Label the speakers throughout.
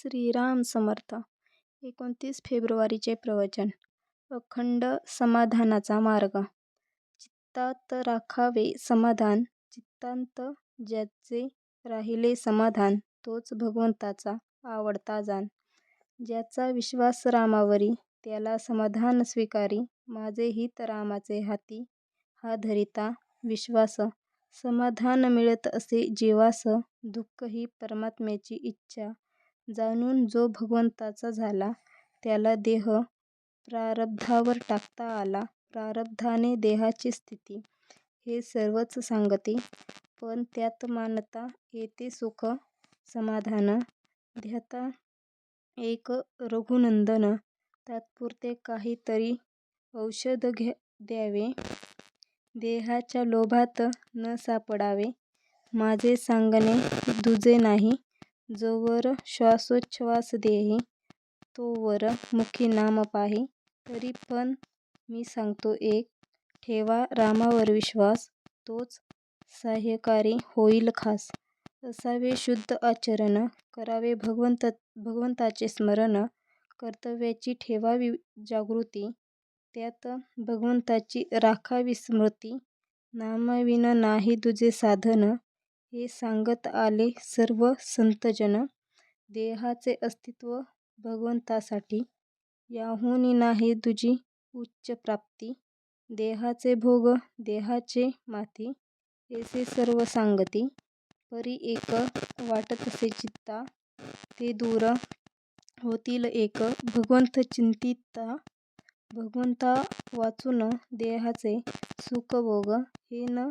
Speaker 1: श्रीराम समर्थ एकोणतीस फेब्रुवारीचे प्रवचन अखंड समाधानाचा मार्ग. चित्तात राखावे समाधान चित्तांत ज्याचे राहिले समाधान तोच भगवंताचा आवडता जाण. ज्याचा विश्वास रामावरी त्याला समाधान स्वीकारी माझे हित रामाचे हाती हा धरिता विश्वास. समाधान मिळत असे जीवास दुःख ही परमात्म्याची इच्छा. जाणून जो भगवंताचा झाला त्याला देह प्रारब्धावर टाकता आला. प्रारब्धाने देहाची स्थिती हे सर्वच सांगते पण त्यात मानता येते सुख समाधान ध्याता एक रघुनंदन. तात्पुरते काही तरी औषध द्यावे. देहाच्या लोभात न सापडावे. माझे सांगणे दुजे नाही. जोवर श्वासोच्छ्वास देही तोवर मुखी नाम पाही. तरी पण मी सांगतो एक ठेवा रामावर विश्वास तोच साह्यकारी होईल खास. असावे शुद्ध आचरण करावे भगवंत भगवंताचे स्मरण कर्तव्याची ठेवावी जागृती त्यात भगवंताची राखावी स्मृती नामाविना नाही दुजे साधन हे सांगत आले सर्व संतजन. देहाचे अस्तित्व भगवंतासाठी. याहुनी नाही तुझी उच्च प्राप्ती. देहाचे भोग देहाचे माती येसे सर्व सांगती. परी एक वाटतसे चित्ता ते दूर होतील एक भगवंत चिंतिता. भगवंता वाचून देहाचे सुखभोग हे न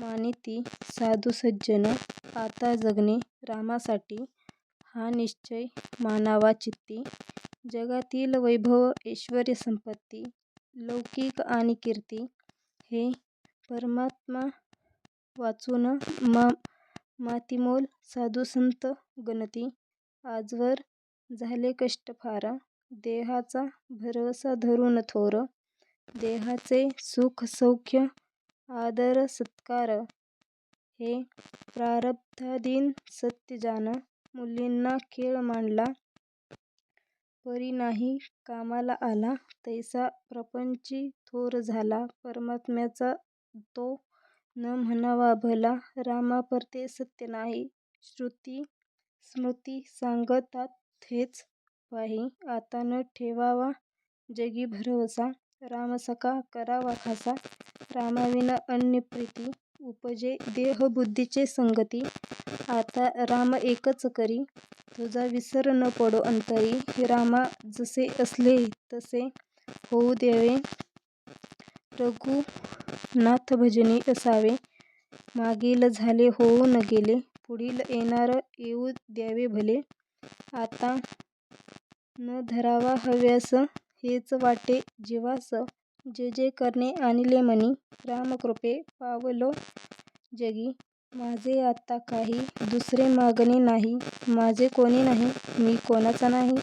Speaker 1: मानिती साधुसज्जन आता जगणे रामासाठी. हा निश्चय मानावा चित्ती. जगातील वैभव ऐश्वर्यसंपत्ती लौकिक आणि कीर्ती हे परमात्मा वाचून मातीमोल साधुसंत गणती. आजवर झाले कष्ट फार. देहाचा भरवसा धरून थोर. देहाचे सुख सौख्य आदर सत्कार. हे प्रारब्धाधीन सत्य जाण मुलींना खेळ मांडला. परी नाही कामाला आला. तैसा प्रपंची थोर झाला. परमात्म्याचा तो न म्हणावा भला. रामापरते सत्य नाही. श्रुती स्मृती सांगतात हेच पाही. आता न ठेवावा जगी भरवसा. रामसखा करावा खासा. रामाविना अन्य प्रीती उपजे देहबुद्धीचे संगती. आता राम एकच करी तुझा विसर न पडो अंतरी. रामा जसे असले तसे होऊ द्यावे. रघुनाथभजनी असावे. मागील झाले होऊ न गेले पुढील येणार येऊ द्यावे भले. आता न धरावा हव्यास हेच वाटे जीवास. जे जे करणे आणिले म्हणी रामकृपे पावलो जगी. माझे आता काही दुसरे मागणे नाही माझे कोणी नाही मी कोणाचा नाही.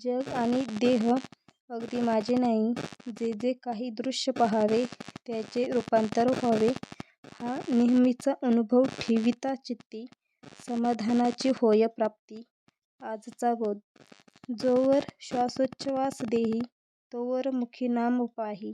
Speaker 1: जग आणि देह अगदी माझे नाही. जे जे काही दृश्य पहावे त्याचे रूपांतर व्हावे. हा नेहमीचा अनुभव ठेविता चित्ती समाधानाची होय प्राप्ती. आजचा बोध. जोवर श्वासोच्छ्वास देही तोवर मुखी नाम पाही